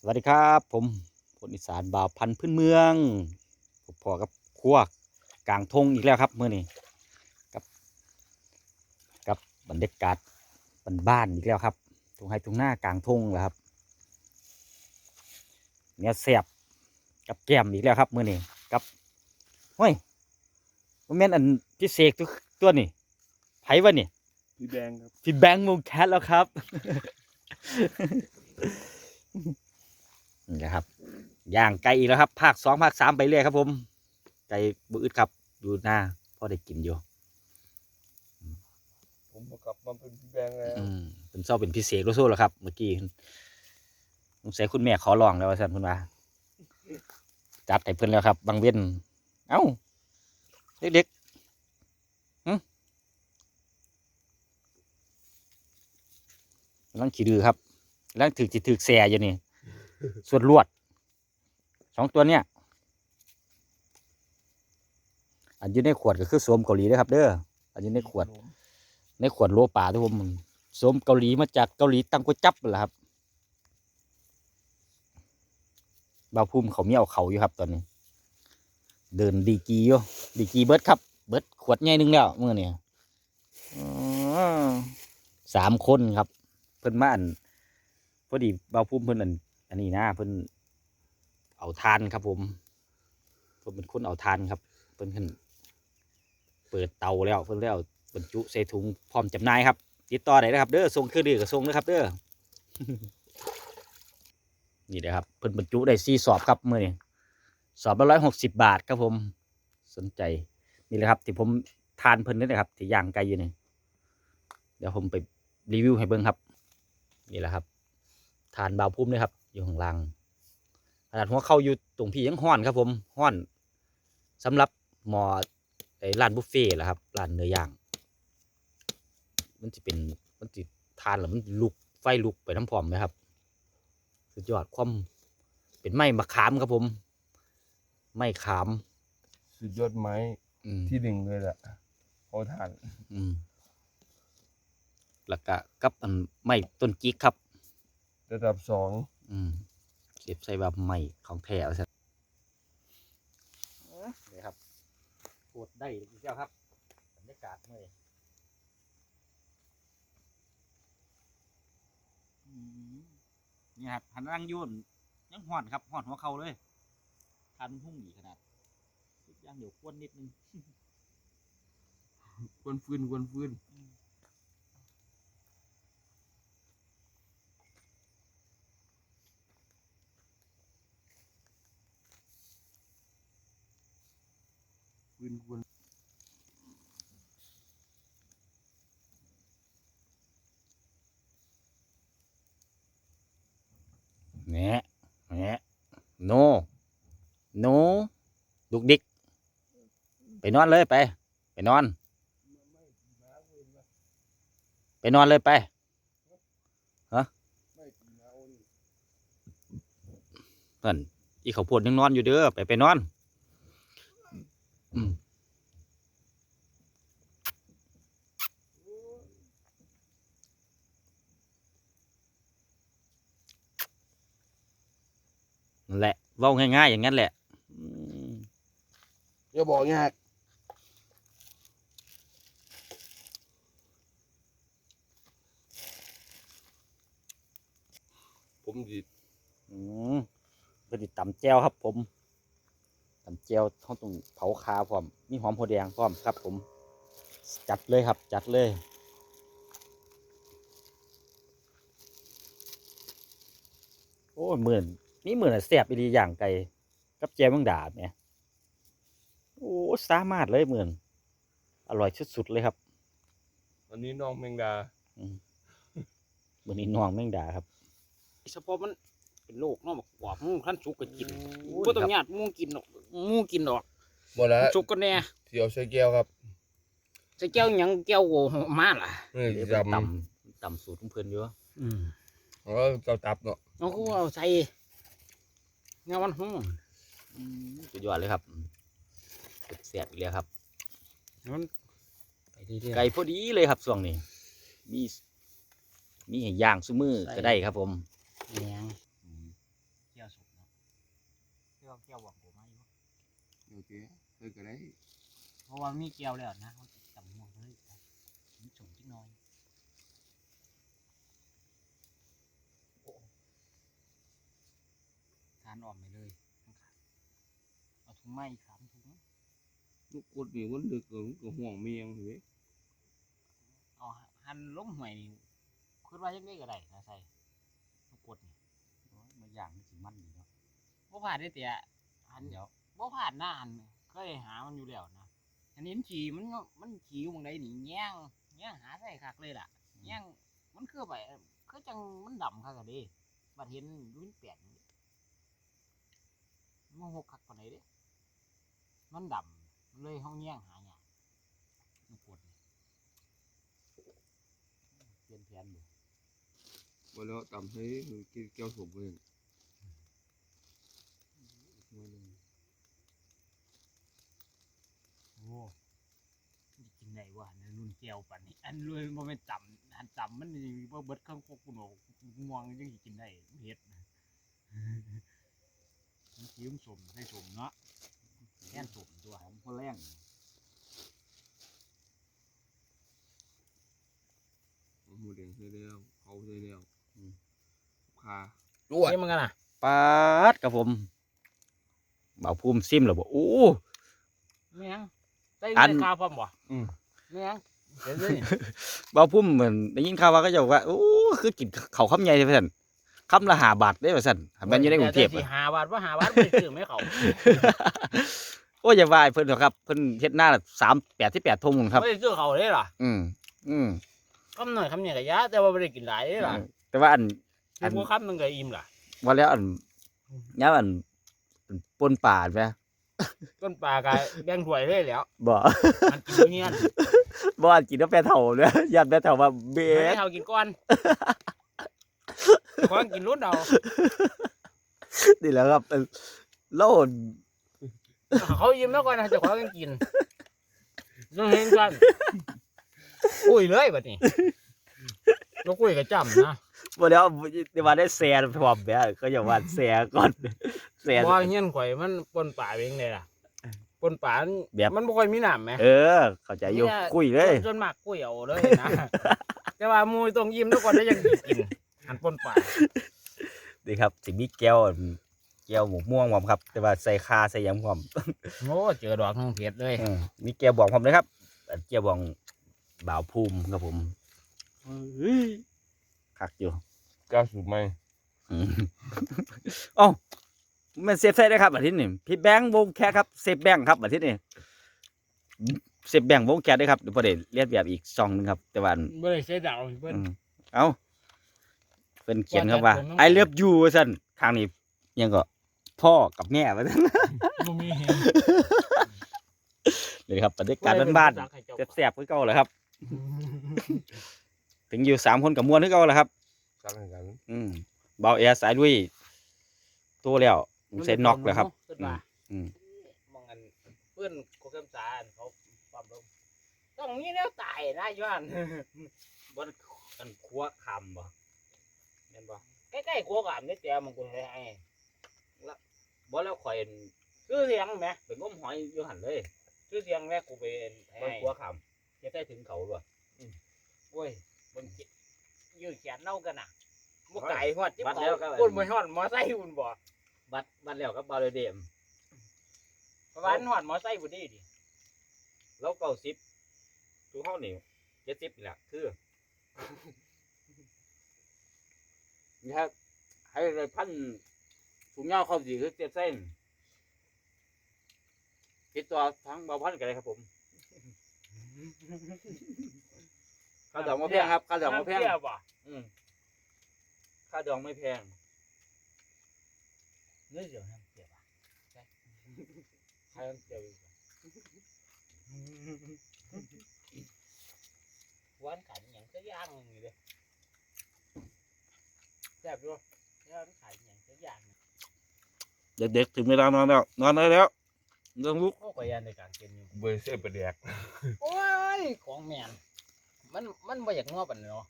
สวัสดีครับ ผมพลอีสานบ่าวพันธุ์พื้นเมืองผมพอกับครัวกลางทงอีกแล้วครับเมื่อนี้กับกับบรรยากาศบ้านๆอีกแล้วครับตรงให้ตรงหน้ากลางทงแล้วครับเนี่ยเสียบกับแก้มอีกแล้วครับเมื่อนี้กับเฮ้ยมันแม่นอันพิเศษตัวตัวนี่ไผวะนี่พี่แบงค์ครับพี่แบงค์มุงแคทแล้วครับ นี่แหละครับย่างไก่อีกแล้วครับ ภาคสองภาคสามไปเรื่อยครับ ผม ไก่บือึดครับดูหน้าพ่อได้กินอยู่ผมก็กลับมาเป็นพี่แบงค์แล้วอืมเป็นเศร้าเป็นพิเศษรู้สู้แล้วครับ เมื่อกี้สงสัยคุณแม่ขอลองแล้วว่าสันคุณว่าจัดให้เพื่อนแล้วครับ บางเว้นเอ้าเด็กๆหึกำลังขี่ดือครับกำลังถือจิถือแสอยู่นี่ ส่วนลวดสองตัวเนี้ยอันอยู่ในขวดก็คือสวมเกาหลีนะครับ เด้ออันอยู่ในขวด ในขวดโลป่าที่ผมสวมเกาหลีมาจากเกาหลีตั้งกุจับนั่นแหละครับบาวพุ่มเขามีเอาเขาอยู่ครับตอนนี้ เดินดีกีอยู่ดีกีเบิร์ดครับ เบิร์ดขวดใหญ่หนึงแล้วเมื่อเนี่ยอ๋อสามคนครับ เพิ่นมาอันพอดีบาวพุ่มเพิ่นอัน อันนี้นะเพิ่นเอาทานครับผมเพิ่นเป็นคนเอาทานครับ เพิ่นขึ้นเปิดเตาแล้วเพิ่นแล้วบรรจุใส่ถุงพร้อมจำหน่ายครับ ติดต่อได้นะครับ เด้อส่งเครื่องดื่มกับส่งนะครับ เด้อนี่นะครับเพิ่นบรรจุได้สี่สอบครับเมื่อนี้สอบละร้อยหกสิบบาทครับผมสนใจนี่แหละครับที่ผมทานเพิ่นนี่แหละครับที่ย่างไก่อยู่นี่เดี๋ยวผมไปรีวิวให้เบิ่งครับ นี่แหละครับ ทานบาวพุ่มเลยครับ อยู่ข้างล่างขนาดหัวเข้าอยู่ตรงพี่ยังห้อนครับผมห้อนสำหรับหมอไอ้ร้านบุฟเฟ่ต์แหละครับร้านเนื้อย่างมันจะเป็นมันจะทานแล้วมันลุกไฟลุกไปน้ำพร้อมไหมครับ สุดยอดความเป็นไม้มะขามครับผม ไม้ขาม สุดยอดไม้อืมที่หนึ่งเลยแหละเขาทานอืมแล้วก็กับอันไม้ต้นจิกครับ ระดับสอง อืมเสียบใส่แบบใหม่ของแท้เอาซะนี่ครับปวดได้อีกแล้วครับบรรยากาศเมื่อยอืมนี่ครับหันนั่งอยุ่นยังห่อนครับห่อนหัวเข่าเลยทานพุ่งอีกขนาดย่างเดี๋ยวควนนิดนึงควนฟืนควนฟืน นควนแหนะแหนะโน โนดุกดิก ไปนอนเลยไป ไปนอน ไปนอนเลยไปนั่นอีเขาวดยังนอนอยู่เด้อไปไปนอน อืมนั่นแหละเว้าง่ายๆอย่างนั้นแหละอืมอย่าบอกยากผมดี อืมก็ติดตำแจวครับผม ตำแจวเขาต้องเผาคาพร้อม มีหอมหัวแดงพร้อมครับ ผม จัดเลยครับ จัดเลยโอ้ยหมื่นนี่หมื่นอะแซ่บอีดีอย่างไก่กับแจวมังดาบเนี่ยโอ้สามารถเลยหมื่นอร่อยสุดๆเลยครับอันนี้น้องแมงดามือนี้น้องแมงดาครับเฉพาะมัน เป็นโรคเนาะบอกว่ามูขั้นสุกก็กินโอ้ยก็ต้องญาติมูกินหรอกมูกินดอกหมดแล้วสุกก็แน่เที่ยวใส่แก้วครับใส่แก้วหยังแก้วโหมาล่ะนี่เดี๋ยวจไปตำตำสูตรของเพื่อนอยู่อืมำแล้วเจ้าตับเนาะเอาก็เอาใส่เงามันหูสุดยอดเลยครับเสียบอีกแล้วครับมันไปเรื่อยๆไก่พอดีเลยครับช่วงนี้ มีมีให้ย่างซุมือก็ได้ครับผม แหงเกี่ยวบอกผมมาอยู่โอเคเฮ้ยก็ได้เพราะว่ามีเกี่ยวแล้วนะเขาจำม่วงเลยมันสมจิกหน้อยทานอ่อมไปเลยเอาถุงไม้อีกสามถุงลูกกดนี่มันดึกก็ก็ห่วงเมียงเฮ้ยเอาหั่นล้มห่วยนี่คิดว่ายังไงก็ได้นะใส่ลูกกดนี่โอ้ยมันอย่างมันสิมันดีเนาะบ่ผ่านได้แต่หันเดี๋ยวบ่ผ่านหน้าหันเคยหามันอยู่แล้วนะอันนี้มันขี่มันมันขี่อยู่หมองใดนี่แย่งแย่งหาใส่คักเลยล่ะแย่งมันคือไปคือจังมันดำคักอะเดิบัดเห็นอยู่มันแปลกนี่มันหกคักปานใดเด้มันดำมันเลยห้องแย่งหายากมันปวดนี่เปลี่ยนแผนบ่ บ่แล้วตำให้กินแก้วสมเพิ่น หน่วยหนึงโอ้มันสิกินได้วะอันนั้นรุ่นแก้วปานนี้อันรวยบ่แม่นจำหันจำมันนี่บ่เบิดเครื่องควบคุมบอกม่วงยังสิกินได้เฮ็ดนะมันคิ้มสมให้สมเนาะแค่นสมตัวหอมพอแรงเอาหมูแดงใส่แล้วเขาใส่แล้วคาเฮ้ยมันกันอะปาดครับผม เบาภูมิซิมแล้วบ่โอ้แม่งได้อัได้นข้าวพร้อมบ่อืมแม่งเดี๋ยวนี้เบาภูมิเหมือนได้ยินข่าวว่าก็จะบอกว่าโอ้คือกินข้าวคำใหญ่เพิ่นคำละห้าบาทได้ว่าซั่นหันแม่นอยู่ในกรุงเทพแต่สิอะหาบาทว่าหาบาทไม่ซื้อไม่เขาโอ้ยอย่าว่าให้เพิ่นเถอะครับ เพิ่นเฮ็ดหน้า3 8 8ทุ่มครับไม่ได้ซื้อเขาเลยล่ะอืมอืมคำหน่อยคำเนี่ยก็ยะแต่ว่าไม่ได้กินหลายเลยล่ะแต่ว่าอันอัอันนพวกคำหนึงก็อิ่มล่ะว่าแล้วอันยามอันอัน ปนป่าแม่ต้นปลากายแบ่งถ้วยเลยแหล้ว บ่ มันกินอยู่เงี้ยนบ่อันกินแล้วแปรเฒ่าเด้อญาติแปรเฒ่าว่าเบให้สเขากินก่อนขอกินรุ่นเอานี่แหละครับเออโลดเขายิ้มแล้วก่อนนะจะขอกันกินต้องเห็นกันคุยเลยบัดนี้ เราคุยกับจำนะบ่แล้วได้ว่าได้แซ่พร้อมแม่ก็อย่าว่าแซ่ก่อนแซ่บ่เงี้ยนข่อยมันปนป่าเองเลยล่ะปนป่ามันแบบมันบ่ค่อยมีน้ำไหมเออ เข้าใจอยู่เนี่ยคุยเลยจนมากคุยเอาเลยนะแต่ว่ามูยตรงยิ้มแล้วก่อนได้ยังกินอันปนป่านี่ครับสิมีแก้วอันแก้วหมกม่วงพร้อมครับ แต่ว่าใส่คาใส่หยังพร้อมโอ้เจอดอกน้องเพชรเลยอืมมีแก้วบองพร้อมเลยครับอันแก้วบองบ่าวภูมิครับผมเฮ้ย คักอยู่แก้วสูบไหมอืมเอ้ามันเซฟใส่ได้ครับอาทิตย์นี้พี่แบงค์วงแคครับเซฟแบงค์ครับอาทิตย์นี้เซฟแบงค์วงแคได้ครับเดี๋ยวพอได้เรียนแบบอีกซองหนึงครับ แต่ว่าอันบ่ได้เสียดาวเพิ่นอืมเอาเป็นเขียนครับว่าว่าแต่ผมน้ำไอเลิฟยูสั่นทางนี้ยังก็พ่อกับแม่ว่าซั่นบ่มีเลยครับบรรยากาศบ้านๆแซ่บๆคือเก่าแหละครับ ถึงอยู่สามคนกับมวนคือเก่าแหละครับสั่งให้กันอืมเบาแอร์สายลุยตัวแล้วเซ็นน็อกแล้วครับเพิ่นว่าอืมมองอันเพื่อนโคกำสาอันเขาปั๊มลงต้องมีแนวตายนะย้อนบนอันครัวคำบ่แม่นบ่ใกล้ๆโคกามนี่แต่มันกูให้ไอ้บ่แล้วข่อยอันคือเสียงแหมไปงมหอยอยู่หั่นเลยคือเสียงแม่กูไปให้บนครัวคำจะได้ถึงเขาบ่โอ้ย บนจิยืดแขนเน่ากันน่ะบ่ไก่ฮอดที่บัดแล้วครับพูดบ่ฮอดมอไซค์พุ่นบ่บัดบัดแล้วกับบาวเลยเดมประมาณฮอดมอไซค์พุ่นดีดิแล้วเก้าสิบทุกห้องนี่เจ็ดสิบนี่แหละคือนี่ครับ ให้เลยพันถุงเงาเข้าสีคือเจ็ดเส้นติดต่อทั้งเบาพันกันเลยครับผม ค่าดอกไม่แพงครับค่าดอกไม่แพงน้ำเปรี้ยวบ่อืมค่าดอกไม่แพงเนื้อเดี๋ยวน้ำเปรี้ยวบ่ค่าดอกเดียวอีกหวานขันหยังสักอย่างหนึงอยู่เด้แซ่บอยู่หวานขันหยังสักอย่างหนึ่งเด็กๆถึงเวลานอนแล้ว นอนได้แล้วเรื่องลุกโอ้ก็ยันในการเป็นอยู่เบอร์เส้นประแดกโอ้ยของแมน มันมันบ่อยากงอปานนั้นเนาะ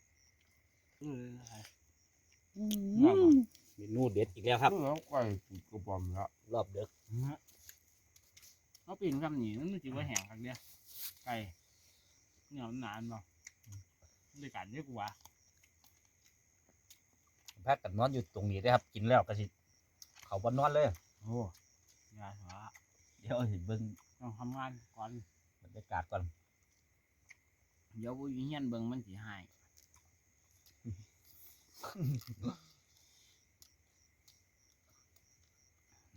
เมนูเด็ดอีกแล้วครับเมื่อไก่ปูกระป๋อมละรอบเด็กเขาปีนคำหนีมันมันจิว่าแห้งครั้งเดียวไก่เนี่ยมันนานเนาะด้วยกันเยอะกว่าพักกันนอนอยู่ตรงนี้ได้อครับ กินแล้วก็สิเขาบนนอนเลย โอ้ยาหัวเดี๋ยวเห็นเบิ้งต้องทำงานก่อนบรรยากาศก่อน เดี๋ยววิญญาณเบิ่งมันสิหาย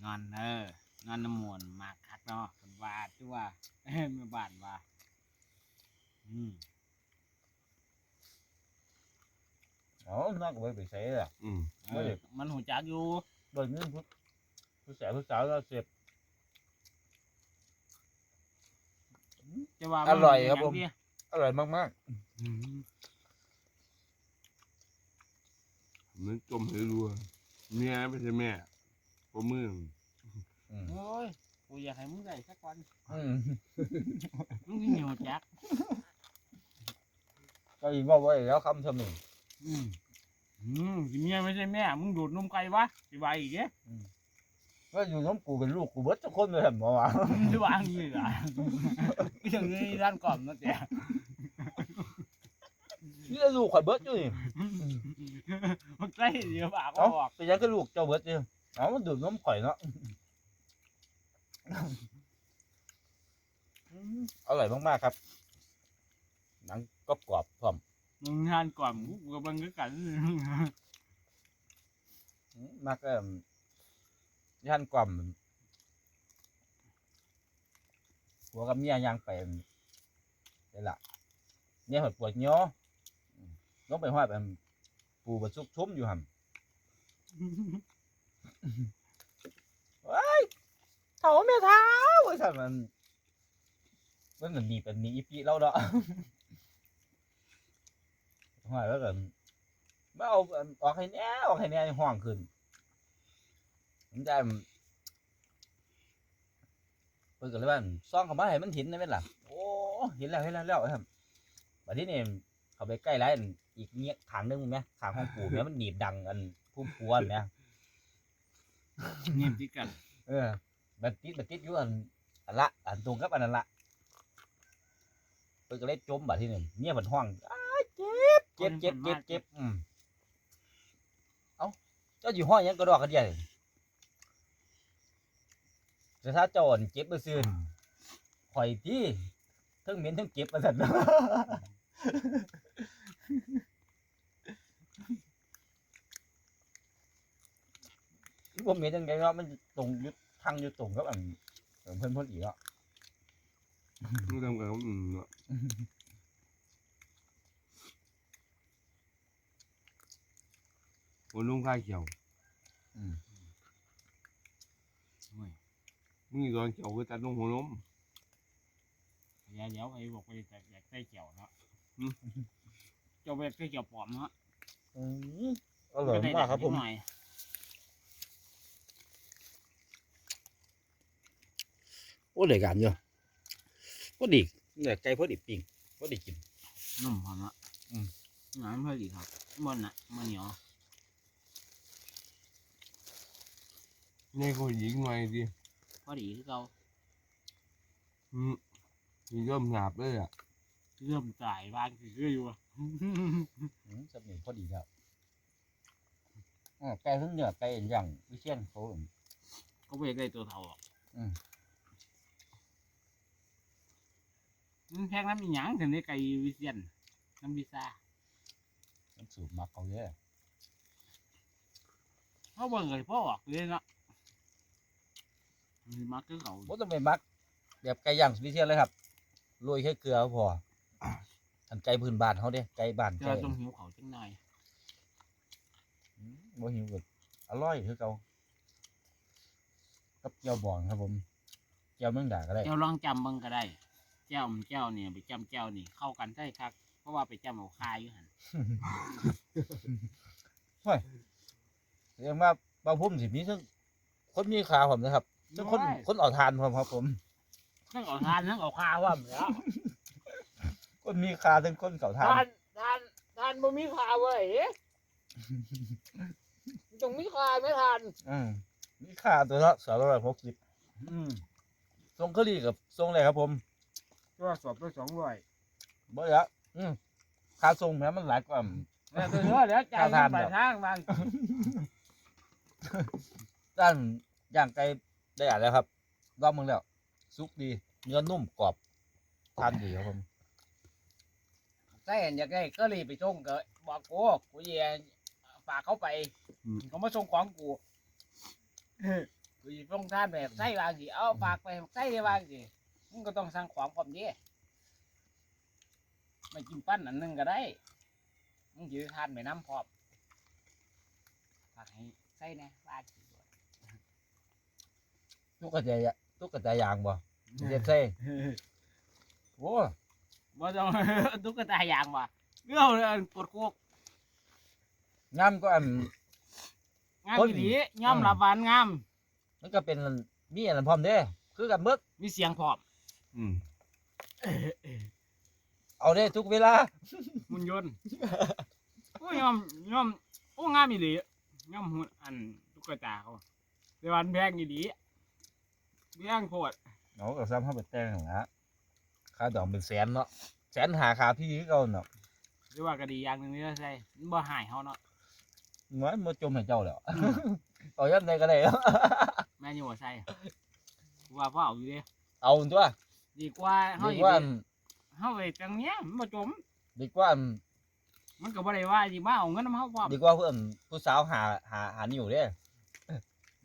นอนเออนอนน้ำมวนมากคักเนาะเป็นว่าตัว เอ้ยแม่บ้านว่า อืมอ๋อนอนก็ไปไปใส่เลยอืมเออมันหูจักอยู่ โดยนี้ผู้ผู้สาวผู้สาวเราเสียบจะว่าอร่อยครับผมนเป็นหยัง อร่อยมากอืมมันจมให้รัวเมียไม่ใช่แม่ผมมือๆอืมโอ้ยกูอยากให้มึงได้สักวันอืมมึงสิหิวจักก็ยินว่าไว้แล้วคำสมิงอืมอืมสิเมียไม่ใช่แม่ มึงดูดนมไก่วะสิว่าอีกเด้ว่าอยู่น้ำกูเป็นลูกกูเบิดทุกคนเลยเห็นบ่วะ สิว่าอย่างนี้ล่ะก็อย่างนี้ด้านก่อนนะแต่ นี่ลูกข่อยเบิดอยู่นี่มันใกล้เดี๋ยวปากก็เอ้าบอกเป็นยังก็ลูกเจ้าเบิดอยู่เอามันดูดน้ำข่อยเนาะอืมอร่อยมากๆครับ หนังกรอบกรอบๆพร้อมมึงงานก่อนกูกำลังก็กันอืมมักเอ่มย่านกล่อมหัวกับเมียย่างไปนี่ล่ะเนี่ยหดปวดย้ออืม ลงไปหอดแบบปูบะซุกชุ่มอยู่ห่ำว้ายเถาเมียเท้าไอ้สัตว์มันมันเหมือนหนีเป็นหนีอีปีเราเนาะหอยแล้วกันไม่เอาอันออกให้แน่ออกให้แน่ห้องขึ้นมันจะเปิดกันเลยว่าซ่องเขามาให้มันเห็นได้ไหมล่ะโอ้เห็นแล้วเห็นแล้วแล้วครับบัดนี้เนี่ยเขาไปใกล้ไรอัน อีกเงี้ยขางหนึงไหมขางห้องปู่เนี่ยมันหนีบดังอันพุ่มพวนเนี่ยเงียบที่กัน เออบัดติดบัดติดอยู่อันอันละอันตรงกับอันนั้นละเปิดก็เลยจมบัดที่หนึ่งเมียบัดห้องอ้ายเจ็บเจ็บเจ็บเจ็บเจ็บอืมเอ้าเจ้าอยู่ห้องยังกระดอกกระเดียเลยแต่ถ้าเจ้าอ่อนเจ็บไปซื่นข่อยที่ทั้งเหม็นทั้งเจ็บมาสั่น ผมเหม็นยังไงเนาะมันตรงอยุดทางอยุดตรงกับอันเพื่อนเพื่อนอีกอะมึงทำกับอืมเนาะคนนุ่งข้าเขียวอืมโอ้ยมึงอีกตอนเขียวคือตัดลงหัวนมเดี๋ยวเดี๋ยวไปบอกไปแต่อยากได้เกี่ยวเนาะอืมเจ้าไปได้เกี่ยวปลอมเนาะอืมอร่อยมากครับผมนิดหน่อย โอ้เลยกันอยู่พอดีเนี่ยใจพอดีปิ่งพอดีกินนุ่มพอเนาะอืมหนามพอดีครับมันน่ะมันเหนียวนี่ก็ยิงหน่อยดิพอดีคือเก่าอืมมีเริ่มหยาบเลยอะเริ่มจ่ายบ้านคืออยู่อะอืมสับหนึ่งพอดีแล้วอ๋อไก่ทั้งเนื้อไก่ย่างวิเชียนเขาก็ไม่ได้ตัวเท่าหรอกอืม มันแพงน้ำมีหยังถึงได้ไก่วิเชียนน้ำวิซามันสูตรมักเขาเยอะเขาเบิ่งเลยพ่อออกเลยเนาะมันมักคือเขาผมต้องไปมัก แบบไก่ย่างวิเชียนเลยครับโรยแค่เกลือพออันไก่พื้นบ้านเขาเด้ไก่บ้านจะไก่ต้องหิวเขาจังหน่อยอืมบ่หิวก็อร่อยคือเก่ากับเจียวบองครับผมเจียวเมืองด่าก็ได้ เจ้าลองจำเบิ่งก็ได้ เจ้ามันเจ้าเนี่ยไปจำเจ้านี่เข้ากันได้ครับเพราะว่าไปจำเอาคายอยู่หันเรียกว่าบางพุ่มสิมีทั้งคนมีขาผมนะครับทั้งคนคนเอาทานผมครับผมทั้งเอาทานทั้งเอาคาว่าเหมือนแล้วคนมีขาทั้งคนเก่าทานทานทานทานบ่มีคาเว้ยจงมีคายไม่ทันอืมมีค่าตัวละสองร้อยหกสิบอืมทรงเคอรี่กับทรงอะไรครับผม ตัวสอบไปสองร้อยบ่อยะอืมค่าทรงแม้มันหลายกว่าเดี๋ยวเดี๋ยวจ่ายเงินปลายทางบางด้านย่างไก่ได้อ่านแล้วครับรอบมึงแล้วสุกดี เนื้อนุ่มกรอบทานดีครับผมใช่อยากได้ก็รีบไปส่งก็บอกกูกูเยียฝากเขาไปเขามาส่งของกูกูจะส่งท่านแบบใส่บางสิเอาฝากไปใส่ได้บางสิ มึงก็ต้องสั่งของผมดิไม่กินปั้นอันหนึงก็ได้ มึงจะทานไปน้ำพร้อมฝากให้ใส่แน่บางสิตุ๊กตายะตุ๊กตายางบ่เจ็บเซ่โอ้บ่ต้อง ตุ๊กตาอย่างว่ะเรื่องเลยปวดโคกงามก็อัน งามคน อีหลีย่อมรับหวานงาม มันก็เป็นมีอันนั้นพร้อมเด้ คือกันเบิดมีเสียงพร้อม อืมเอาได้ทุกเวลาหุ่นยนต์โอ้ยย่อมย่อมโอ้งามอีหลีย่อมหุ่นอันตุ๊กตาเขาแต่วันแพงอีหลีแพงโคตรเอาก็ซ้ำเข้าไปแต่งนั่นละค่าดอกเป็นแสนเนาะแสนหาขาพี่คือเก่าเนาะหรือว่าก็ดีอย่างหนึงนี่ใช่มันบ่หายเฮาเนาะเหมือนมาจมให้เจ้าแล้วเอายันใดก็ได้แม่นอยู่ว่าใช่ว่าพ่อเอาอยู่เด้เอาตัว ดีกว่าเฮาดีอีกว่าเฮาไปจังเนี้ยมันบ่จม ดีกว่ามันก็บ่ได้ว่าสิมาเอาเงินนำเฮาพร้อมดีกว่าเพื่อนผู้สาวหาหาหานิ้วเด้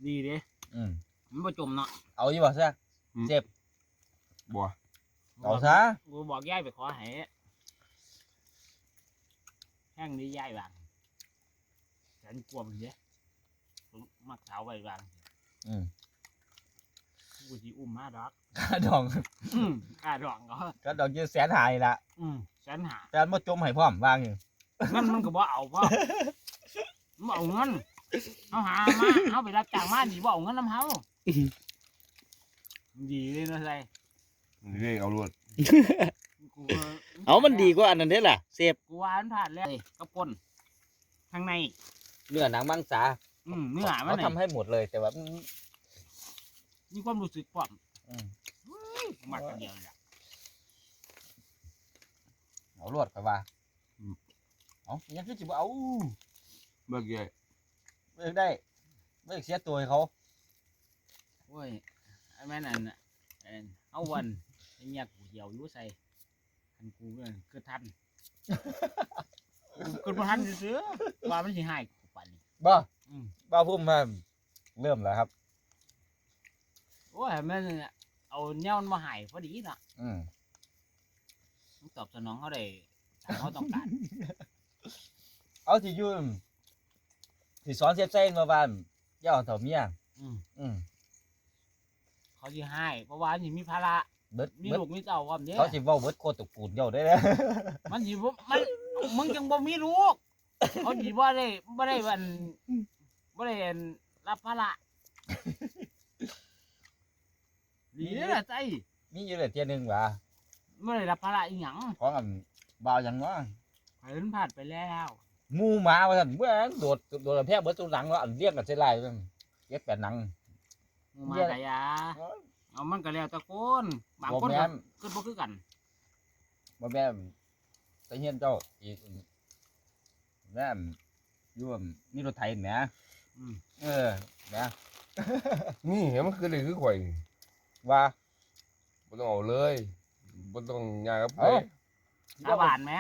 ดีเด้อืมมันบ่จมเนาะเอาอยู่บ่ซะเจ็บบัวเอาซะกูบอกยายไปขอให้แห้งนี้ยายบางฉันกลัวมันเด้ผมมักสาวไว้บางอืม กูสิอุ้มมาดอกค่าดองอืมกล้าดองก็ค่าดองยืแสนหายละอืมแสนหาแต่มาจมให้พร้อมวางอยู่เงินมันก็บ่เอาพ่อมันบ่เอาเงินเอาหามาเอาไปรับจ้างมาดีบ่เอาเงินนำเฮาดีเลยนะใส่เรียกเอารวดกูก็เอามันดีกว่าอันนั้นเด้ล่ะเสพกูว่ามันผ่านแล้วกับก้นข้างในเนื้อหนังมังสาอืมเนื้อมัเขานทำให้หมดเลยแต่ว่าอื มมีความรู้สึกพร้อมอืมมักกันเดียวเลยอะเอารวดไปว่าเอายังคือจิบเอาเบิกใหญ่ไม่ได้ไม่เสียตัวให้เขาโอ้ยไอ้แม่นั่นน่ะเอิ่นเอาวันไอ้เมียกูเหี่ยวอยู่ใส่ทันกูเอิ้นคือทันกูคือบ่ทันซื้อๆว่ามันสิหายกูปานนี้ บ้าอืม บ้าพุ่มมาเริ่มแล้วครับ โอ้ยแม่นน่ะเอาแนวมันมาใหายพอดีน่ะอืมมันตอบสนองเขาได้ตามเขาต้องการ เอาที่อยืมที่สอนเสียบเส้นมาบ้านย่าเอาเถ่าเมียอืมอืมเขาสิให้เพราะว่ามันสิมีภาระเบิดมีเบิดลูกมีเต้าพร้อมเด้เขาสิเว้าเบิดโคตรตระกูลเจ้าได้แล้วมันสิบ่มันมึงจังบ่มีลูกเขาสิบ่ได้บ่ได้วันบ่ได้อันรับภาระ ดีเด้อล่ะใจมีอยู่เลยเทียหนึงว่าบ่ได้รับภาระอีหยังของอันบ่าวหยังเนาะเพิ่นผ่านไปแล้วหมูหมาว่าซั่นเมื่อโดดโดดแพร่เบิดตัวหนังเนาะอันเรียกกันเสียหลายซั่นเย็บแปดหนัง หมู่มาตายาเอามันก็แล้วแต่คนบางบ่คนแม่ก็นคือบ่คือกันบ่แม่นไปเฮียนเจ้าอีกแม่นอยู่ว่ามีรถไถแหมอืมเออแหมนี่เห็นมันคือเลยคือข่อยนี่ ว่าบ่ต้องเอาเลยบ่ต้องยากกับไปเอ้าชาวบ้านแหม่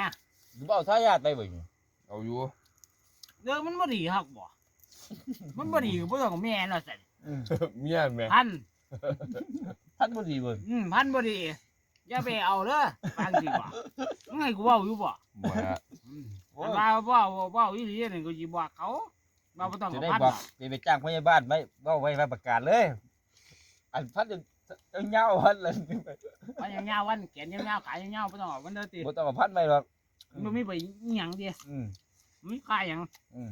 หรือบ่เอาทายาทไปเบิ่งเอาอยู่เรื่องมันบ่ดีฮักบ่ มันบ่ดีก็บ่ต้องเอาแม่เนาะสั่นอืมเมียนแม่พัน ท่านบ่ดีเบิ่งอืมพันบ่ดีอย่าไปเอาเด้อฟังสิบ่มึงให้กูเว้าอยู่บ่บ่ฮะอืมอันว่าเว้าเว้าอีหลีนี่กูสิบอกเขาว่าบ่ต้องจะเอาได้พันบอกหรอกไปไปจ้างพยาบาลไว้เว้าไว้ไว้ประกาศเลย อันพัดจะ เงาพัดเลยวันยาวๆวันแขนยาวๆขายยาวๆบ่ต้องเอามันเด้อติบ่ต้องเอาพัดไว้หรอกมันไมีไปอีหยังเด้อืมมันมีค่าหยังอืม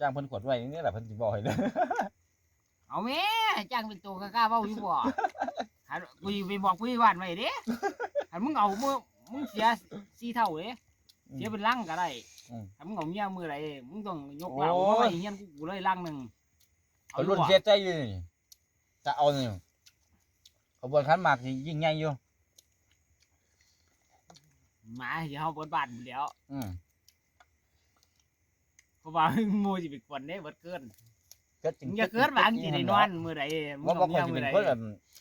จ้างเพิ่นขวดไว้อย่างนี้แหละเพิ่นสิบอกให้เด้อเอาแม่จ้างเป็นตัวกล้าเว้าอยู่บ่หันกูสิไปบอกผู้ใหญ่บ้านไว้เด้หันมึงเอามึงมึงเสียสี่เท่าเด้เสียเป็นลังก็ได้อืมถ้ามึงเอาเมียมือไรมึงต้องยกเหล้าโอ้ย มาไว้เฮียนกูกูเลยลังหนึ่ง เขารุ่นเสียใจอยู่นี่จะเอานี่ขบวนขันหมากสิยิ่งใหญ่อยู่หมาที่เฮาบนบ้านอยู่แล้วอืมเพราะว่าหมูสิไปกวนได้เบิดเกินเกิดจริมึงงอย่าเกิดหวังสิได้นอนมื้อใดมึงว่าเอาบ่เมีค่อยยสิมื้เป็อนใดคนแบบ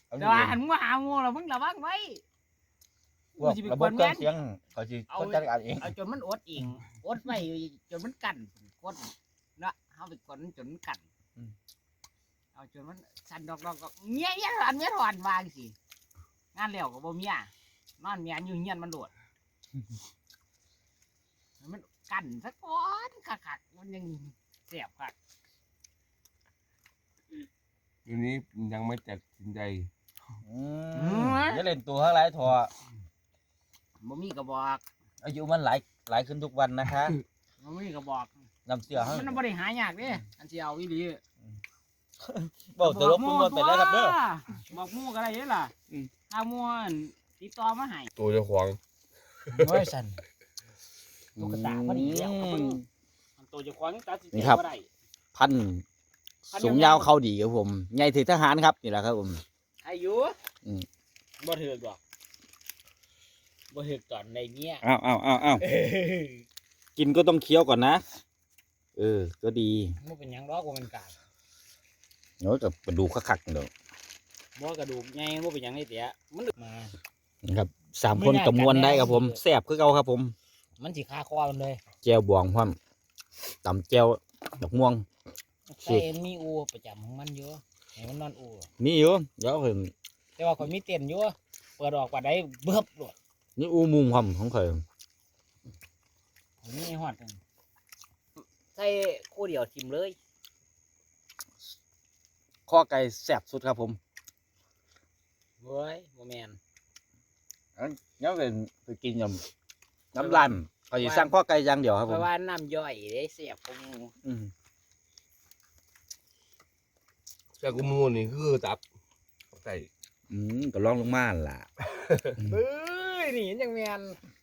เอาแต่ว่าหันมึงหางูแล้วมึงระวังไว้พวกสิไประกบวบนเครื่แม่องนเสียงเขาสิคนจัดการเองเอาจนมันอดเองอดไว้จนมันกันกดเนาะเฮาไปกดมันจนมันกัน เอาจนมันสั่นดอกๆก็เมียเมียอันเมียถอนวางสิงานแล้วก็บ่เมียนอนเมียอยู่เฮียนมันโดดมันกันซะก่อนคักๆมันยังเสียบคักทีนี้ยังไม่ตัดสินใจ อืมอย่าเล่นตัวข้างไรทอบ่มีกระบอกอายุมันหลายหลายขึ้นทุกวันนะคะบ่มีกระบอกนำเสื้อให้มันบ่ได้หายากเด้อันสิเอาอีหลี บอกตลกพุ่งมันไปแล้วครับเด้อบอกหมู่ก็ได้เด้ล่ะถ้าหมู่อั่นติดต่อมาให้ตัวเจ้าของโอ้ยสันตุ๊กตาพอดีแล้วครับเพิ่นอันโตจะควางตัดสินใจนี่ครับบ่ได้พันสูงยาวเข้าดีครับผมใหญ่ถึงทหารครับนี่แหละครับผมอายุอืมบ่ถือกดอกบ่ถือกตอนในเมียอ้าวอ้าวอ้าวอ้าวกินก็ต้องเคี้ยวก่อนนะ เออ ก็ดีบ่เป็นหยังดอกว่ามันกาด เนาะกับกระดูกคักๆเดี๋ยวบ่กระดูกใหญ่บ่เป็นหยังไอ้เตี้ยมันลึกมานะครับสามคนกับมวนได้ครับผมแซ่บคือเก่าครับผม มันสิคาคอมันเลยแจวบวงพร้อมตำแจวดอกม่วงแต่มีอูประจำของมันอยู่ให้มันนอนอูมีอยู่เดี๋ยวเพิ่นแต่ว่าข่อยมีเต้นอยู่เปิดออกปานใดเบิบโลดนี่อูมุมความของเพิ่นผมมีฮอดหนึ่งใส่คู่เดียวทิมเลย ข้อไก่แซ่บสุดครับผมเว้ยบ่แม่นเดี๋ยวเป็นไปกินยำน้ำรันเขาสิสั่งข้อไก่อย่างเดียวครับเพผมราะว่าน้ำย่อยได้เสียบของหมูอืมแต่กูมูนี่คือตับใส่อืมก็ลองลงมาหั่นล่ะเอ้ยนี่ยังแม่น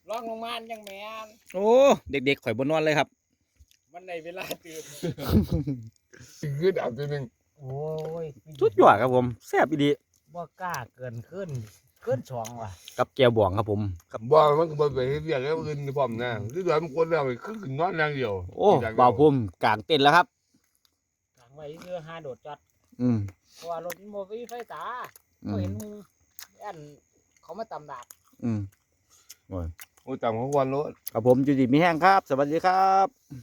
ลองลงมายังแม่นโอ้เด็กๆข่อยบนนอนเลยครับ มันในเวลาตื่นคือดับตัวหนึ่ง โอ้ยสุดยอดครับผมแซ่บอีดีบ่กล้าเกินขึ้นขึ้นสองว่ะกับแจวบวงครับผมครับบ่มันก็บ่ไปเฮ็ดเรียกแล้วอื่นพร้อมนะคือเดี๋ยวมันคนเราไปคือขึ้นนอนอย่างเดียว โอ้บ่าวพุ่มกลางเต้นแล้วครับกลางไว้คือหาโดดจอดอืมเพราะว่ารถมันบ่มีไฟตาอืบ่มเห็นหมูอันเขามาตำดาบอืมโอ้ยจำเขาควันรถครับผมจุดีมีแห้งครับ สวัสดีครับ